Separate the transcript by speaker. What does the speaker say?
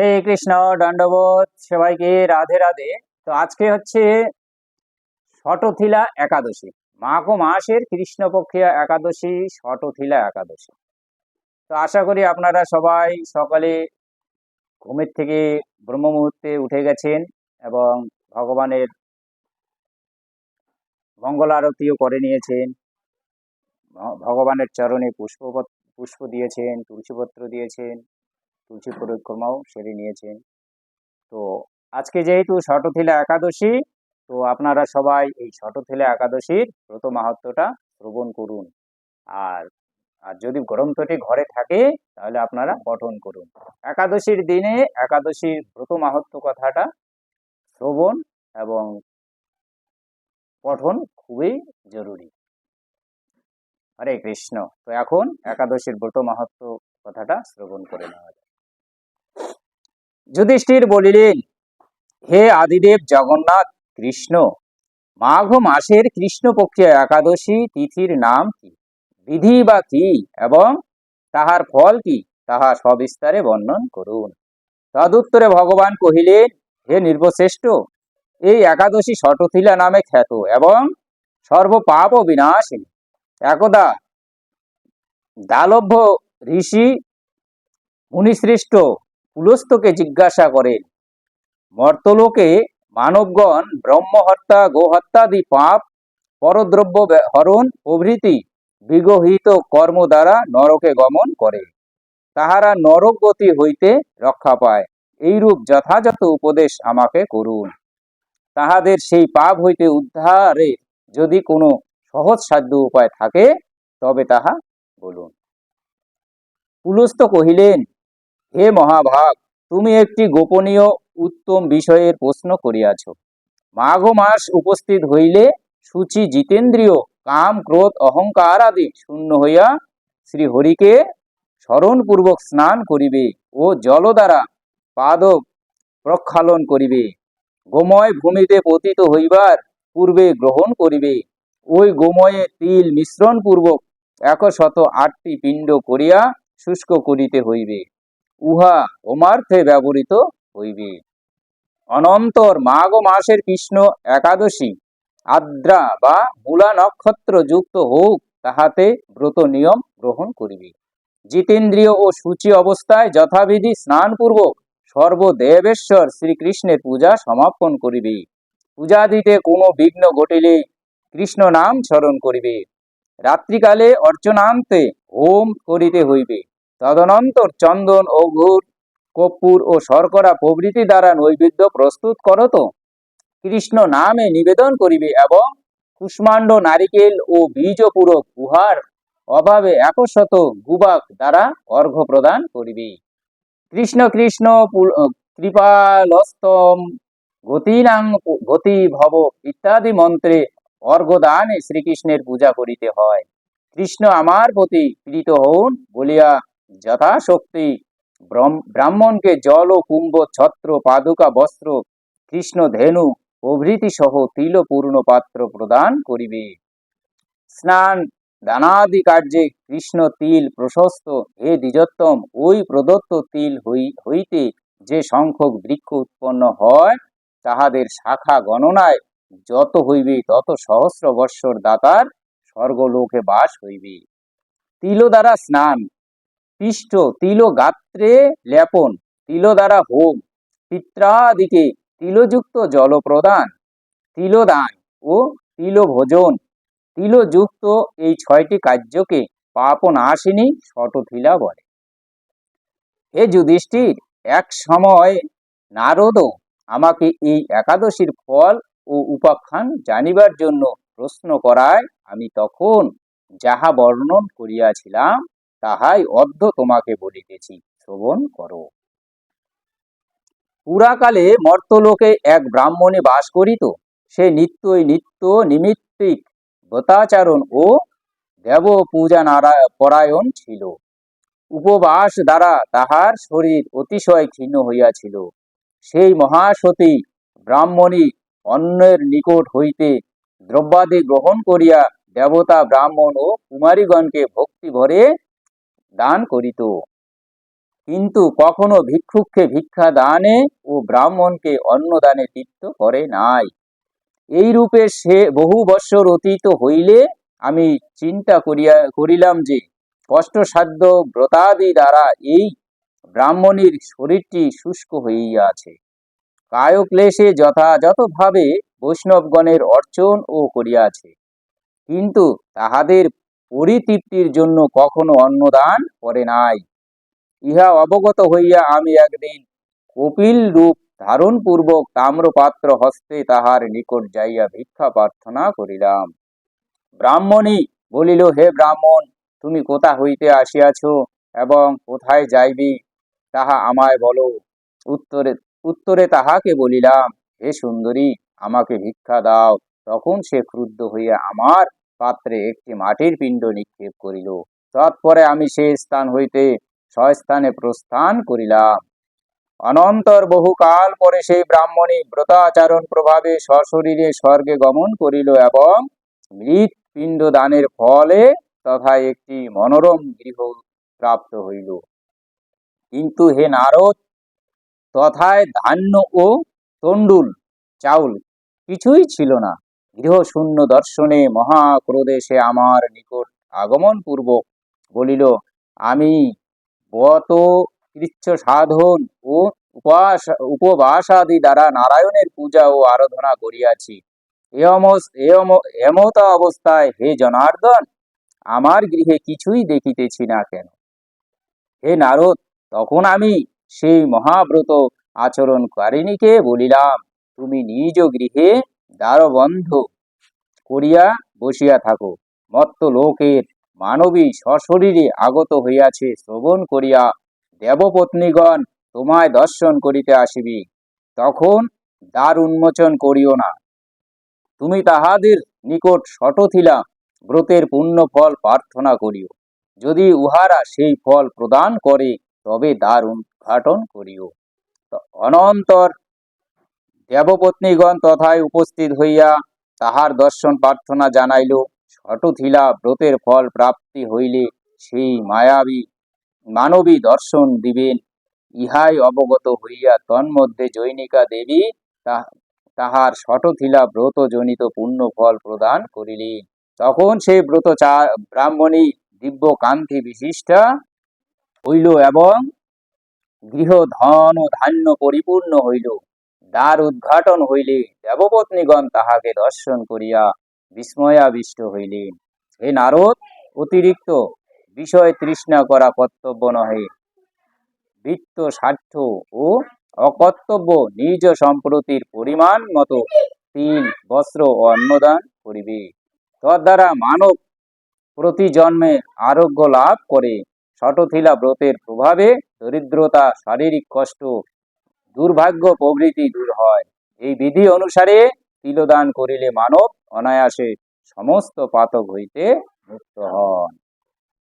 Speaker 1: হরে কৃষ্ণ, দণ্ডবোধ, সবাইকে রাধে রাধে। তো আজকে হচ্ছে শটথিলা একাদশী। মাঘ মাসের কৃষ্ণপক্ষিয়া একাদশী শটথিলা একাদশী। তো আশা করি আপনারা সবাই সকালে ঘুমের থেকে ব্রহ্ম মুহূর্তে উঠে গেছেন এবং ভগবানের মঙ্গল আরতিও করে নিয়েছেন। ভগবানের চরণে পুষ্প পুষ্প দিয়েছেন, তুলসীপত্র দিয়েছেন। তুলসী পরিক্রমাও সেরে নিয়েছেন। তো আজকে যেহেতু শটথিলা একাদশী, তো আপনারা সবাই এই শটথিলা একাদশীর ব্রত মাহাত্মটা শ্রবণ করুন। আর আর যদি গ্রন্থটি ঘরে থাকে, তাহলে আপনারা পঠন করুন। একাদশীর দিনে একাদশীর ব্রত মাহাত্ম কথাটা শ্রবণ এবং পঠন খুবই জরুরি। হরে কৃষ্ণ। তো এখন একাদশীর ব্রত মাহাত্ম্য কথাটা শ্রবণ করে নেওয়া যায় যুধিষ্ঠির বলিলেন, হে আদিদেব জগন্নাথ কৃষ্ণ, মাঘ মাসের কৃষ্ণপক্ষে একাদশী তিথির নাম কি? বিধি বা কি? এবং তাহার ফল কি? তাহা সবিস্তারে বর্ণন করুন। তদুত্তরে ভগবান কহিলেন, হে নির্বশ্রেষ্ঠ এই একাদশী শটথিলা নামে খ্যাত এবং সর্বপাপ বিনাশিনী একদা দালভ্য ঋষি মুনিশ্রেষ্ঠ পুলস্তকে জিজ্ঞাসা করেন মর্তলোকে মানবগণ ব্রহ্মহত্যা, গোহত্যাদি পাপ, পরদ্রব্য হরণ প্রভৃতি বিগহিত কর্ম দ্বারা নরকে গমন করে। তাহারা নরক গতি হইতে রক্ষা পায়। এইরূপ যথাযথ উপদেশ আমাকে করুন। তাহাদের সেই পাপ হইতে উদ্ধারে যদি কোনো সহজ সাধ্য উপায় থাকে, তবে তাহা বলুন। পুলস্ত কহিলেন হে মহাভাগ, তুমি একটি গোপনীয় উত্তম বিষয়ের প্রশ্ন করিয়াছ। মাঘ মাস উপস্থিত হইলে সূচি জিতেন্দ্রীয়, কাম, ক্রোধ, অহংকার আদি শূন্য হইয়া শ্রী হরিকে স্মরণপূর্বক স্নান করিবে ও জল দ্বারা পাদ প্রক্ষালন করিবে। গোময় ভূমিতে পতিত হইবার পূর্বে গ্রহণ করিবে। ওই গোময়ে তিল মিশ্রণ পূর্বক একশত আটটি পিণ্ড করিয়া শুষ্ক করিতে হইবে। উহা হোমার্থে ব্যবহৃত হইবে। অনন্তর মাঘ মাসের কৃষ্ণ একাদশী, আদ্রা বা মূলা নক্ষত্র যুক্ত হোক, তাহাতে ব্রত নিয়ম গ্রহণ করিবে। জিতেন্দ্রীয় ও সূচি অবস্থায় যথাবিধি স্নানপূর্বক সর্বদেবেশ্বর শ্রীকৃষ্ণের পূজা সমাপন করিবে। পূজা দিতে কোনো বিঘ্ন ঘটিলে কৃষ্ণ নাম স্মরণ করিবে। রাত্রিকালে অর্চনান্তে হোম করিতে হইবে। তদনন্তর চন্দন গুড়, কর্পূর ও শর্করা প্রভৃতি দ্বারা নৈবেদ্য প্রস্তুত করত কৃষ্ণ নামে নিবেদন করিবে এবং কুষ্মাণ্ড নারিকেল ও বীজপূরক উহার অভাবে একশত গুবাক দ্বারা অর্ঘ্য প্রদান করিবে। কৃষ্ণ কৃষ্ণ কৃপালস্তম গতিনাং গতি ভব ইত্যাদি মন্ত্রে অর্ঘ্যদানে শ্রীকৃষ্ণের পূজা করিতে হয়। কৃষ্ণ আমার প্রতি প্রীত হন বলিয়া যথাশক্তি ব্রহ্ম- ব্রাহ্মণকে জল ও কুম্ভ, ছত্র, পাদুকা, বস্ত্র, কৃষ্ণ, ধেনু, প্রভৃতি সহ তিলপূর্ণ পাত্র প্রদান করিবে। স্নান, দানাদি কার্যে কৃষ্ণ তিল প্রশস্ত, হে দ্বিজোত্তম, ওই প্রদত্ত তিল হই- হইতে যে সংখ্যক বৃক্ষ উৎপন্ন হয়, তাহাদের শাখা গণনায় যত হইবে, তত সহস্র বৎসর দাতার স্বর্গলোকে বাস হইবে। তিল দ্বারা স্নান পিষ্ট তিল গাত্রে লেপন, তিল দ্বারা হোম, পিত্রাদিকে তিলযুক্ত জল প্রদান তিলদান ও তিল ভোজন তিলযুক্ত এই ছয়টি কার্যকে পাপ আসেনি শটথিলা বলে। হে যুধিষ্ঠির, এক সময় নারদ আমাকে এই একাদশীর ফল ও উপাখ্যান জানিবার জন্য প্রশ্ন করায় আমি তখন যাহা বর্ণন করিয়াছিলাম তাহাই অর্ধ তোমাকে বলিতেছি। শ্রবণ করো। পুরাকালে মর্তলোকে এক ব্রাহ্মণে বাস করিত। সে নিত্যই নিত্য নিমিত্তিক ব্রতাচরণ ও দেব পূজা নারা- পরায়ণ ছিল। উপবাস দ্বারা তাহার শরীর অতিশয় ক্ষীণ হইয়াছিল। সেই মহাসতী ব্রাহ্মণী অন্যের নিকট হইতে দ্রব্যাদি গ্রহণ করিয়া দেবতা ব্রাহ্মণ ও কুমারীগণকে ভক্তি ভরে দান করিত কিন্তু কখনো ভিক্ষুককে ভিক্ষা দানে ও ব্রাহ্মণকে অন্নদানে তৃপ্ত করে নাই। এই রূপে সে বহু বৎসর অতীত হইলে আমি চিন্তা করিয়া, করিলাম যে কষ্টসাধ্য ব্রতাদি দ্বারা এই ব্রাহ্মণীর শরীরটি শুষ্ক হইয়াছে। কায়ক্লেশে যথাযথভাবে বৈষ্ণবগণের অর্চন ও করিয়াছে। কিন্তু তাহাদের পরিতৃপ্তির জন্য কখনো অন্নদান করে নাই। ইহা অবগত হইয়া আমি একদিন কপিল রূপ ধারণ পূর্বক তাম্রপাত্র হস্তে তাহার নিকট যাইয়া ভিক্ষা প্রার্থনা করিলাম। ব্রাহ্মণী বলিল, হে ব্রাহ্মণ, তুমি কোথা হইতে আসিয়াছ এবং কোথায় যাইবি? তাহা আমায় বলো। উত্তরে উত্তরে তাহাকে বলিলাম, হে সুন্দরী, আমাকে ভিক্ষা দাও। তখন সে ক্রুদ্ধ হইয়া আমার পাত্রে একটি মাটির পিণ্ড নিক্ষেপ করিল। তৎপরে আমি সেই স্থান হইতে স্বস্থানে প্রস্থান করিলাম। অনন্তর বহুকাল পরে সেই ব্রাহ্মণী ব্রতাচরণ প্রভাবে সশরীরে স্বর্গে গমন করিল এবং মৃত পিণ্ড দানের ফলে তথা একটি মনোরম গৃহ প্রাপ্ত হইল। কিন্তু হে নারদ, তথায় ধান্য ও তণ্ডুল, চাউল কিছুই ছিল না। গৃহশূন্য দর্শনে মহাক্রোধে আমার নিকট আগমন পূর্বক বলিল, আমি বত কৃচ্ছ সাধন ও উপাস, উপবাসাদি দ্বারা নারায়ণের পূজা ও আরাধনা করিয়াছি। এমতা অবস্থায়, হে জনার্দন, আমার গৃহে কিছুই দেখিতেছি না কেন? হে নারদ, তখন আমি সেই মহাব্রত আচরণকারিণীকে বলিলাম, তুমি নিজ গৃহে দ্বার বন্ধ করিয়া বসিয়া থাকো। মত্ত লোকের মানবী সশরীরে আগত হইয়াছে, শ্রবণ করিয়া দেবপত্নীগণ তোমায় দর্শন করিতে আসিবি। তখন দ্বার উন্মোচন করিও না। তুমি তাহাদের নিকট শটথিলা ব্রতের পূর্ণ ফল প্রার্থনা করিও। যদি উহারা সেই ফল প্রদান করে, তবে দ্বার উদ্ঘাটন করিও। অনন্তর দেবপত্নীগণ তথায় উপস্থিত হইয়া তাহার দর্শন প্রার্থনা জানাইল। শটথিলা ব্রতের ফল প্রাপ্তি হইলে সেই মায়াবী মানবী দর্শন দিবেন। ইহাই অবগত হইয়া তন্মধ্যে জৈনিকা দেবী তাহার শটথিলা ব্রত জনিত পুণ্য ফল প্রদান করিলেন। তখন সেই ব্রত ব্রাহ্মণী দিব্য কান্তি বিশিষ্টা হইল এবং গৃহ ধন ও ধান্য পরিপূর্ণ হইল। দ্বার উদ্ঘাটন হইলে দেবপত্নীগণ তাহাকে দর্শন করিয়া বিস্ময়াবিষ্ট হইলেন। হে নারদ, অতিরিক্ত বিষয় তৃষ্ণা করা কর্তব্য নহে। বৃত্ত স্বার্থ ও অকর্তব্য নিজ সম্প্রতির পরিমাণ মতো তিন বস্ত্র অন্নদান করিবে। তদ্বারা মানব প্রতি জন্মে আরোগ্য লাভ করে। শটথিলা ব্রতের প্রভাবে দরিদ্রতা, শারীরিক কষ্ট দুর্ভাগ্য প্রভৃতি দূর হয়। এই বিধি অনুসারে তিলদান করিলে মানব অনায়াসে সমস্ত পাতক হইতে মুক্ত হন।